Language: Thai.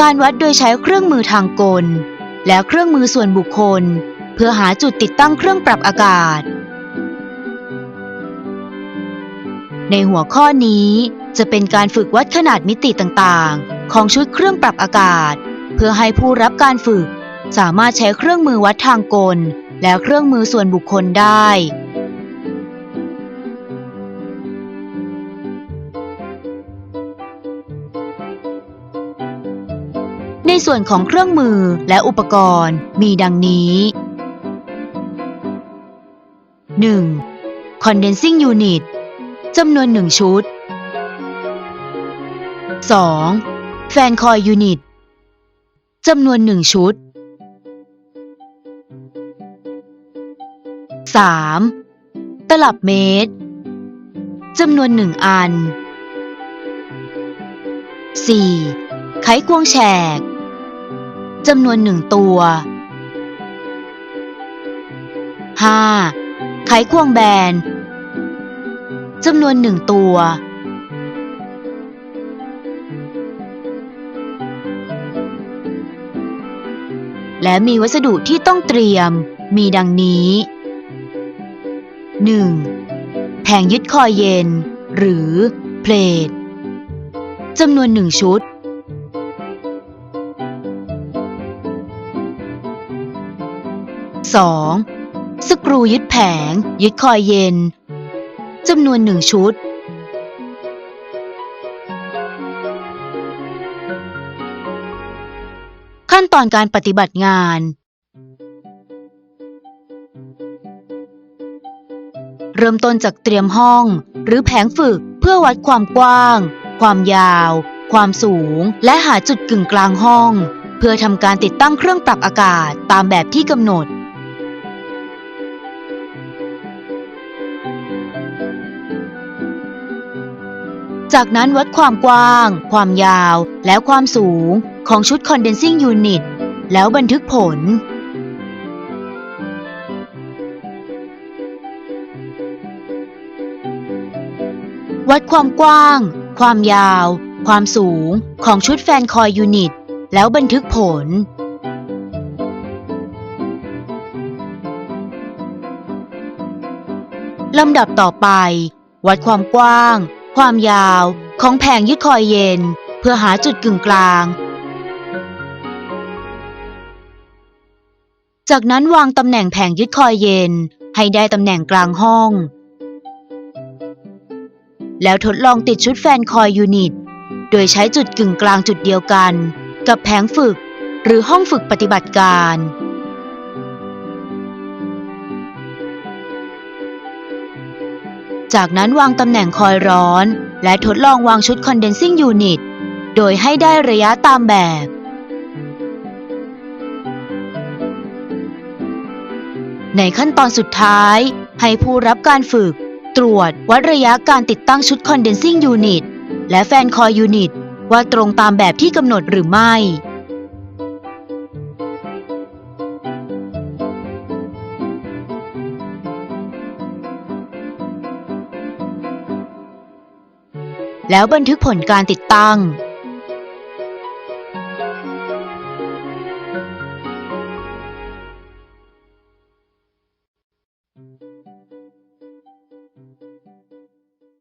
การวัดโดยใช้เครื่องมือทางกล และเครื่องมือส่วนบุคคล เพื่อหาจุดติดตั้งเครื่องปรับอากาศ ในหัวข้อนี้จะเป็นการฝึกวัดขนาดมิติต่างๆ ของชุดเครื่องปรับอากาศ เพื่อให้ผู้รับการฝึก สามารถใช้เครื่องมือวัดทางกล และเครื่องมือส่วนบุคคลได้ ในส่วนของเครื่องมือและอุปกรณ์มีดังนี้ 1. Condensing Unit จำนวน 1 ชุด 2. แฟนคอยยูนิตจำนวน 1 ชุด 3. ตลับเมตรจำนวน 1 อัน 4. ไขควงแฉก จำนวน1ตัว 5. ไขควงแบนจำนวน1ตัว และมีวัสดุที่ต้องเตรียมมีดังนี้ 1. แผงยึดคอยเย็น หรือเพลทจำนวนหนึ่งชุด 2. สกรูยึดแผง ยึดคอยเย็นจำนวนหนึ่งชุด ขั้นตอนการปฏิบัติงาน เริ่มต้นจากเตรียมห้อง หรือแผงฝึกเพื่อวัดความกว้าง ความยาว ความสูง และหาจุดกึ่งกลางห้อง เพื่อทำการติดตั้งเครื่องปรับอากาศตามแบบที่กำหนด จากนั้นวัดความกว้าง ความยาว และความสูงของชุด condensing unit แล้วบันทึกผล วัดความกว้าง ความยาว ความสูงของชุดแฟนคอยยูนิต แล้วบันทึกผลลำดับต่อไป วัดความกว้าง ความยาวของแผงยึดคอยเย็น เพื่อหาจุดกึ่งกลาง จากนั้นวางตำแหน่งแผงยึดคอยเย็นให้ได้ตำแหน่งกลางห้อง แล้วทดลองติดชุดแฟนคอยยูนิต โดยใช้จุดกึ่งกลางจุดเดียวกัน กับแผงฝึกหรือห้องฝึกปฏิบัติการ จากนั้นวางตำแหน่งคอยร้อน และทดลองวางชุด condensing unit โดยให้ได้ระยะตามแบบ ในขั้นตอนสุดท้าย ให้ผู้รับการฝึก ตรวจวัดระยะการติดตั้งชุด condensing unit และแฟนคอยยูนิตว่าตรงตามแบบที่กำหนดหรือไม่ แล้วบันทึกผลการติดตั้ง